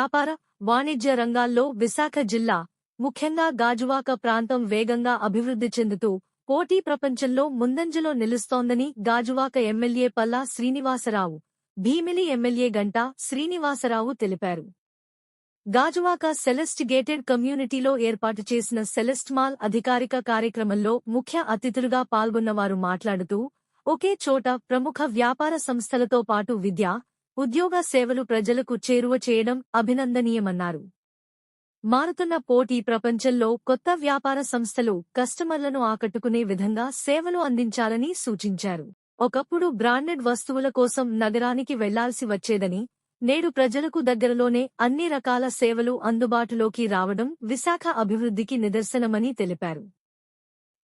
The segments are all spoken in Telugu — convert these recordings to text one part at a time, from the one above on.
వ్యాపార వాణిజ్య రంగాల్లో విశాఖ జిల్లా ముఖ్యంగా గాజువాక ప్రాంతం వేగంగా అభివృద్ధి చెందుతూ పోటీ ప్రపంచంలో ముందంజలో నిలుస్తోందని గాజువాక ఎమ్మెల్యే పల్లా శ్రీనివాసరావు భీమిలి ఎమ్మెల్యే గంటా శ్రీనివాసరావు తెలిపారు. గాజువాక సెలెస్ట్ గేటెడ్ కమ్యూనిటీలో ఏర్పాటు చేసిన సెలెస్ట్ మాల్ అధికారిక కార్యక్రమంలో ముఖ్య అతిథులుగా పాల్గొన్నవారు మాట్లాడుతూ ఒకే చోట ప్రముఖ వ్యాపార సంస్థలతో పాటు విద్య ఉద్యోగ సేవలు ప్రజలకు చేరువ చేయడం అభినందనీయమన్నారు. మారుతున్న పోటీ ప్రపంచంలో కొత్త వ్యాపార సంస్థలు కస్టమర్లను ఆకట్టుకునే విధంగా సేవలు అందించాలని సూచించారు. ఒకప్పుడు బ్రాండెడ్ వస్తువుల కోసం నగరానికి వెళ్ళాల్సి వచ్చేదని నేడు ప్రజలకు దగ్గరలోనే అన్ని రకాల సేవలు అందుబాటులోకి రావడం విశాఖ అభివృద్ధికి నిదర్శనమని తెలిపారు.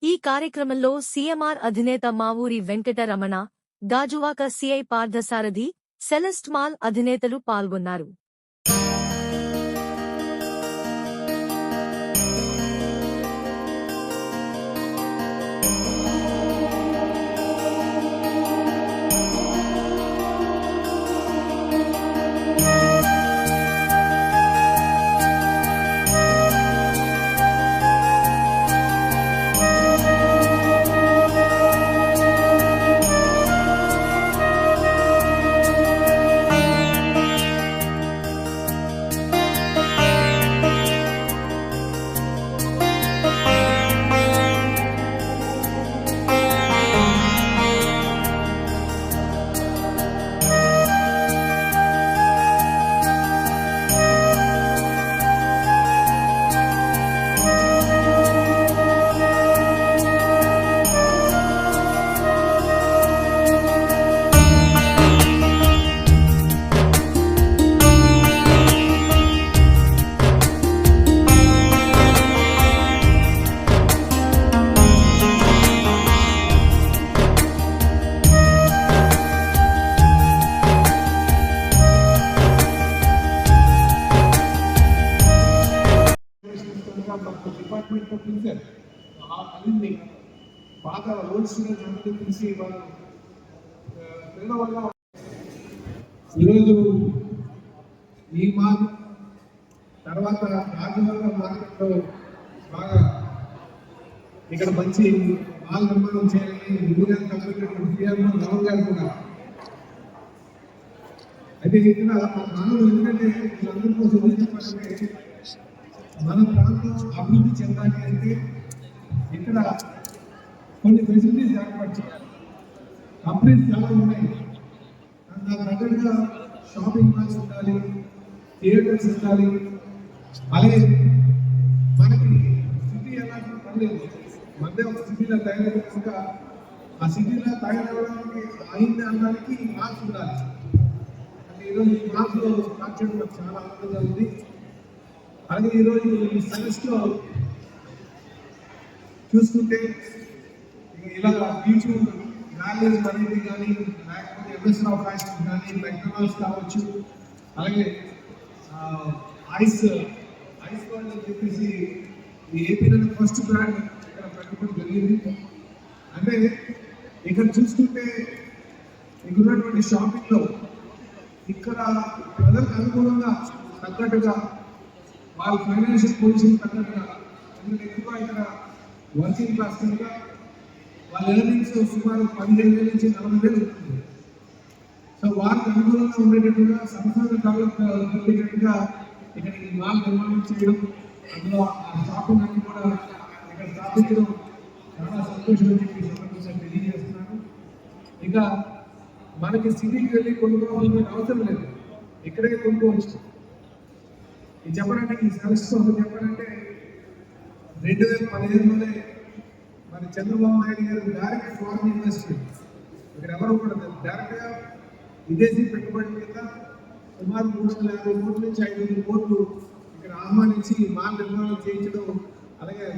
ఈ కార్యక్రమంలో సీఎంఆర్ అధినేత Mavuri Venkataramana Gajuwaka CI Parthasarathi Celest mall అధినేతలు పాల్గొన్నారు. పాత ఓల్డ్ స్టూడెంట్స్ అందరినీ పిలిచి వాళ్ళు ఆ, ఈరోజు ఈ మాల్ తర్వాత రాజవర్గ మార్కెట్లో బాగా ఇక్కడ మంచి మాల్ నిర్మాణం చేయాలని ముందుగా కల్పించినటువంటి సీఎం రావు గారు కూడా. అయితే ఇక్కడ మా నాన్న ఎందుకంటే వీళ్ళందరి కోసం ఏం చెప్పాలంటే మన ప్రాంతం అభివృద్ధి చెందాలి అంటే ఇక్కడ కొన్ని ఫెసిలిటీస్ ఏర్పాటు చేయాలి కంపెనీస్ చాలా ఉన్నాయి. దానికి తగ్గట్టుగా షాపింగ్ మాల్స్ ఉండాలి థియేటర్స్ ఉండాలి. అలాగే మనకి సిటీ ఎలా పర్లేదు. మధ్య ఒక సిటీలో తయారు కనుక ఆ సిటీలో తయారవడానికి అయింది అనడానికి మాల్స్ ఉండాలి. అంటే ఈరోజు ఈ మాల్స్లో స్టార్ట్ చేయడం నాకు చాలా ఆనందంగా ఉంది. అలాగే ఈరోజు ఈ సైన్స్లో చూసుకుంటే ఇలా బీచ్ వాల్యూస్ అనేది కానీ లేకపోతే ఎంఎస్ఆర్ ఆఫ్ ఫ్యాషన్ కానీ మెక్డొనాల్డ్స్ కావచ్చు అలాగే ఐస్ ఐస్ వరల్డ్ అని చెప్పేసి ఈ ఏపీలో ఫస్ట్ బ్రాండ్ ఇక్కడ పెట్టడం జరిగింది. అంటే ఇక్కడ చూసుకుంటే ఇక్కడ ఉన్నటువంటి షాపింగ్లో ఇక్కడ ప్రజలకు అనుకూలంగా తగ్గట్టుగా వాళ్ళ ఫైనాన్షియల్ పొజిషన్ తగ్గట్టుగా ఎందుకంటే ఎక్కువ ఇక్కడ వర్కింగ్ క్లాస్ కనుక వాళ్ళ ఎర్నింగ్స్ సుమారు పదిహేను వేల నుంచి నలభై వేలు ఉంటుంది సో వారికి అనుకూలంగా ఉండేటట్టుగా సంస్థలు డెవలప్ జరిగేటట్టుగా ఇక్కడ ఈ మాల్ నిర్మాణం చేయడం అందులో ఆ షాపింగ్ అన్ని కూడా ఇక్కడ స్థాపించడం చాలా సంతోషం అని చెప్పి ఈ సందర్భంగా తెలియజేస్తున్నాను. ఇంకా మనకి సిటీకి వెళ్ళి కొనుక్కోవాల్సిన అవసరం లేదు. ఇక్కడే కొనుక్కోవచ్చు. ఇది చెప్పడానికి ఈ సరస్సు చెప్పాలంటే రెండు వేల పదిహేనులోనే మరి చంద్రబాబు నాయుడు గారు డైరెక్ట్ ఫారెన్ ఇన్వెస్ట్మెంట్ ఇక్కడ ఎవరు కూడా డైరెక్ట్గా విదేశీ పెట్టుబడి కింద సుమారు మూడు వందల యాభై కోట్ల నుంచి ఐదు వందల కోట్లు ఇక్కడ ఆహ్వానించి మాల్ నిర్మాణం చేయించడం అలాగే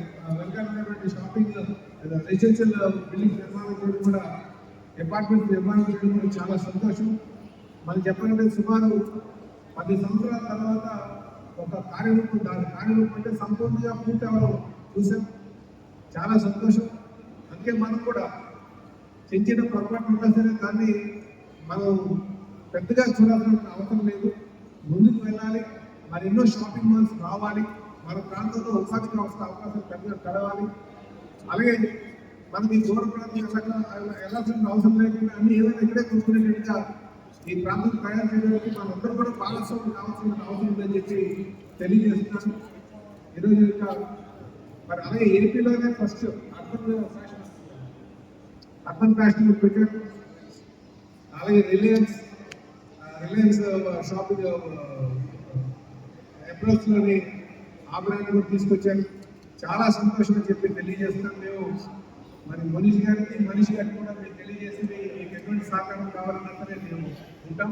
వెంకటటువంటి షాపింగ్ రెసిడెన్షియల్ బిల్డింగ్ నిర్మాణం చేయడం కూడా అపార్ట్మెంట్ నిర్మాణం చేయడం కూడా చాలా సంతోషం. మనం చెప్పాలంటే సుమారు పది సంవత్సరాల తర్వాత ఒక కార్యరూపం దాని కార్యరూపం అంటే సంపూర్ణంగా పూర్తి అవ్వడం చూసాం. చాలా సంతోషం. అందుకే మనం కూడా చిన్న చిన్న పొరపాటు ఉన్నా సరే దాన్ని మనం పెద్దగా చూడాల్సిన అవసరం లేదు. ముందుకు వెళ్ళాలి. మరి ఎన్నో షాపింగ్ మాల్స్ రావాలి. మన ప్రాంతంలో ఉపాధి వ్యవస్థ అవకాశం పెద్దగా కలవాలి. అలాగే మనం ఈ దూర ప్రాంతం వెళ్ళాల్సిన అవసరం లేకుండా అన్ని ఏదైనా ఇక్కడే చూసుకునేట్టుగా ఈ ప్రాంతం తయారు చేయడానికి మనందరూ కూడా భాగస్వామ్యం కావాల్సిన అవసరం ఉందని చెప్పి తెలియజేస్తున్నాను. ఈరోజు యొక్క మరి అలాగే ఏపీలోనే first urban fashion urban fashion పెట్టారు అలాగే రిలయన్స్ రిలయన్స్ షాపింగ్ అప్రోచ్లోని ఆ బ్రాండ్ కూడా తీసుకొచ్చాను చాలా సంతోషం అని చెప్పి తెలియజేస్తున్నాం మేము. మరి మనీష్ గారికి మనీష్ గారికి కూడా మేము తెలియజేసి మీకు ఎటువంటి సహకారం కావాలన్నంతనే మేము ఉంటాం.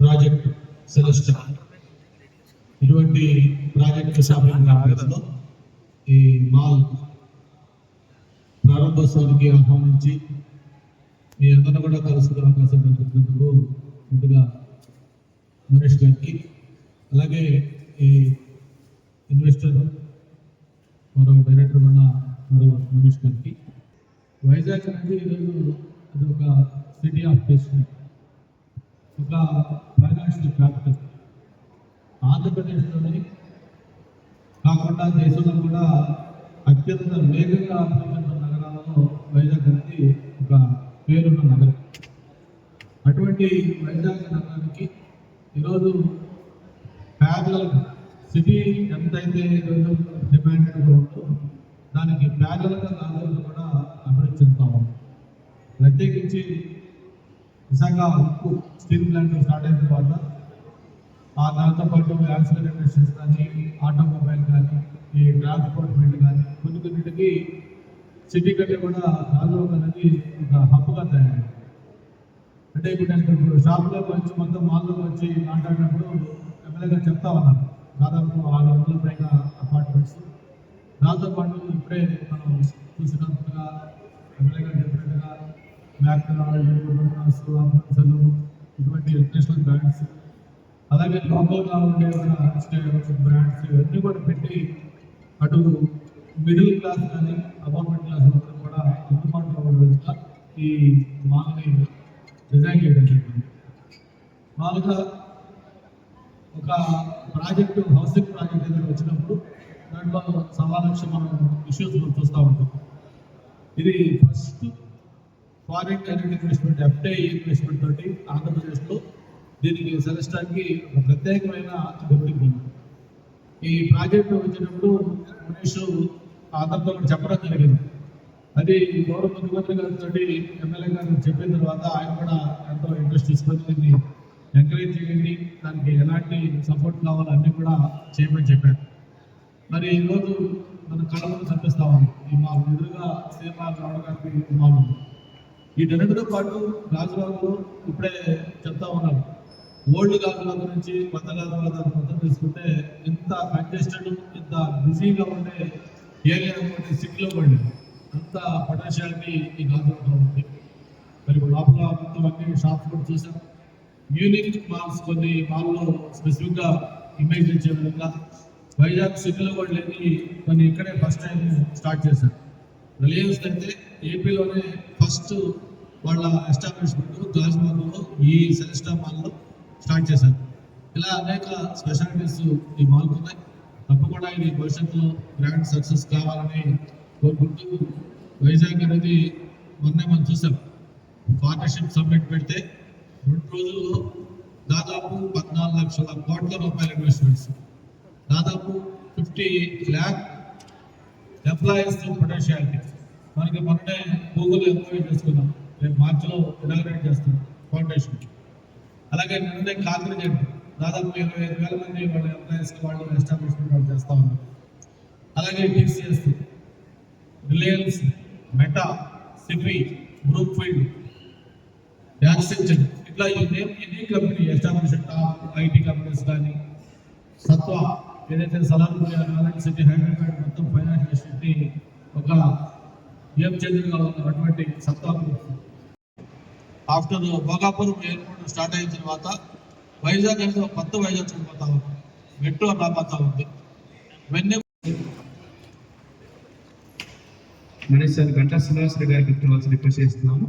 ప్రాజెక్ట్ సెలెస్టా ఇటువంటి ప్రాజెక్ట్ షాపింగ్ ఈ మాల్ ప్రారంభోత్సవానికి ఆహ్వానించి మీ అందరిని కూడా కలుసుకునే అవకాశం కల్పించినందుకు ముందుగా మహేష్ గారికి అలాగే ఈ ఇన్వెస్టర్ మరో డైరెక్టర్ ఉన్న మరో మనీష్ గారికి. వైజాగ్ అనేది ఈరోజు అది ఒక సిటీ ఆఫ్ డెస్టినీ ఒక ఫైనాన్షియల్ క్యాపిటల్ ఆంధ్రప్రదేశ్లోని కాకుండా దేశంలో కూడా అత్యంత వేగంగా అభివృద్ధి నగరాలలో వైజాగ్ అనేది ఒక పేరున్న నగరం. అటువంటి వైజాగ్ నగరానికి ఈరోజు ప్యారలల్ సిటీ ఎంతైతే ఈరోజు డిమాండెడ్గా ఉందో దానికి ప్యారలల్గా నగరాలు కూడా అభివృద్ధి చెందుతా ప్రత్యేకించి విశాఖ ఉక్కు స్టీల్ ప్లాంట్ స్టార్ట్ అయిన తర్వాత ఆ దాంతో పాటు యాక్సిడెంట్ ఇండస్ట్రీస్ కానీ ఆటోమొబైల్ కానీ ఈ ట్రాన్స్పోర్ట్ ఫీల్డ్ కానీ కొన్ని కొన్నిటికి సిటీ కంటే కూడా రాజోగ్ అనేది ఒక హబ్గా తయారైంది. అంటే ఇప్పుడు నేను ఇప్పుడు షాప్లోకి వచ్చి మొత్తం మాల్లోకి వచ్చి మాట్లాడినప్పుడు ఎమ్మెల్యేగా చెప్తా ఉన్నారు దాదాపు ఆరు వందల పైగా అపార్ట్మెంట్స్ దాంతో పాటు ఇప్పుడే మనం చూసినట్టుగా ఎమ్మెల్యేగా చెప్పినట్టుగా మ్యాక్డొనాల్డ్స్ అమృత్సర్ ఇటువంటి ఇంటర్నేషనల్ బ్యాంక్స్ అలాగే లోకల్గా ఉండే బ్రాండ్స్ ఇవన్నీ కూడా పెట్టి అటు మిడిల్ క్లాస్ కానీ అపార్ట్మెంట్ క్లాస్ వాళ్ళకి కూడా అందుబాటులో ఉండే ఈ మాల్ని డిజైన్ చేయడం జరిగింది. మామూలుగా ఒక ప్రాజెక్టు హౌసింగ్ ప్రాజెక్ట్ దగ్గర వచ్చినప్పుడు దాంట్లో సవా లక్ష మనం ఇష్యూస్ చూస్తూ ఉంటాం. ఇది first foreign direct investment FI investment తోటి ఆంధ్రప్రదేశ్లో దీనికి సెలెస్టాకి ఒక ప్రత్యేకమైన గుర్తింపు ఉంది ఈ ప్రాజెక్టు వచ్చినప్పుడు మనీష్ ఆంధ్రతో చెప్పడం జరిగింది. అది గౌరవ ముఖ్యమంత్రి గారితో ఎమ్మెల్యే గారు చెప్పిన తర్వాత ఆయన కూడా ఎంతో ఇంట్రెస్ట్ తీసుకొని దీన్ని ఎంకరేజ్ చేయండి దానికి ఎలాంటి సపోర్ట్ కావాలో అన్నీ కూడా చేయమని చెప్పాడు మరి ఈరోజు మన కళ ముందు కనిపిస్తా ఉంది ఈ మా ఎదురుగా శ్రీమాన్ రావు గారికి మామూలు ఉంది. వీటన్నిటితో పాటు గాజువాకలో ఇప్పుడే చెప్తా ఉన్నారు. ఓల్డ్ గాజువాక గురించి కొత్త గాజువాక దాకా మొత్తం తీసుకుంటే ఎంత కంజెస్టెడ్ ఎంత బిజీగా ఉండే ఏరియా సిటీలో పడింది అంత పొటెన్షియాలిటీ ఈ గాజువాకలో ఉంది. మరి లోపల మొత్తం అన్ని షాప్స్ కూడా చూసాం. యూనిక్ మాల్స్ కొన్ని మాల్లో స్పెసిఫిక్గా ఇమేజ్ ఇచ్చే విధంగా వైజాగ్ సిటీలో కూడా లేని కొన్ని ఇక్కడే ఫస్ట్ టైం స్టార్ట్ చేశారు రిలయన్స్ అయితే ఏపీలోనే ఫస్ట్ వాళ్ళ ఎస్టాబ్లిష్మెంట్ గాజువాకలో ఈ సెలెస్టా మాల్లో స్టార్ట్ చేశారు. ఇలా అనేక స్పెషాలిటీస్ ఈ మాల్కి ఉన్నాయి తప్పకుండా ఇది భవిష్యత్తులో గ్రాండ్ సక్సెస్ కావాలని కోరుకుంటూ వైజాగ్ అనేది మొన్నే మనం చూసాం. పార్ట్నర్షిప్ సబ్మిట్ పెడితే రెండు రోజుల్లో దాదాపు పద్నాలుగు లక్షల కోట్ల రూపాయల ఇన్వెస్ట్మెంట్స్. దాదాపు ఫిఫ్టీ ల్యాక్ ఎంప్లాయీస్ పొటెన్షియాలిటీ. మనకి మొన్నే గూగుల్ ఎంప్లాయీ చేసుకున్నాం. రేపు మార్చిలో ఇనాగ్రేట్ చేస్తాం ఫౌండేషన్. అలాగే నిన్ననే కాగ్నిజెంట్ దాదాపు ఇరవై ఐదు వేల మంది వాళ్ళ ఎంప్లాయీస్ వాళ్ళు ఎస్టాబ్లిష్మెంట్ వాళ్ళు చేస్తా ఉన్నారు. అలాగే TCS Reliance Meta CP group field Accenture ఇట్లా ఈ కంపెనీ ఎస్టాబ్లిష్ ఐటీ కంపెనీస్ కానీ సత్వ ఏదైతే సలార్పూర్ నారాయణ సిటీ హైదరాబాద్ మొత్తం ఫైనాన్షియల్ సిటీ ఒక గేమ్ చెందిన ఉన్న అటువంటి సత్తా group after Bhogapuram airport start అయిన తర్వాత వైజాగ్ అనేది ఒక కొత్త వైజాగ్ చనిపోతా ఉంది మెట్రో రాబోతా ఉంది గంటా శ్రీనివాసరావు గారికి ఇవ్వాల్సి రిక్వెస్ట్ చేస్తున్నాము.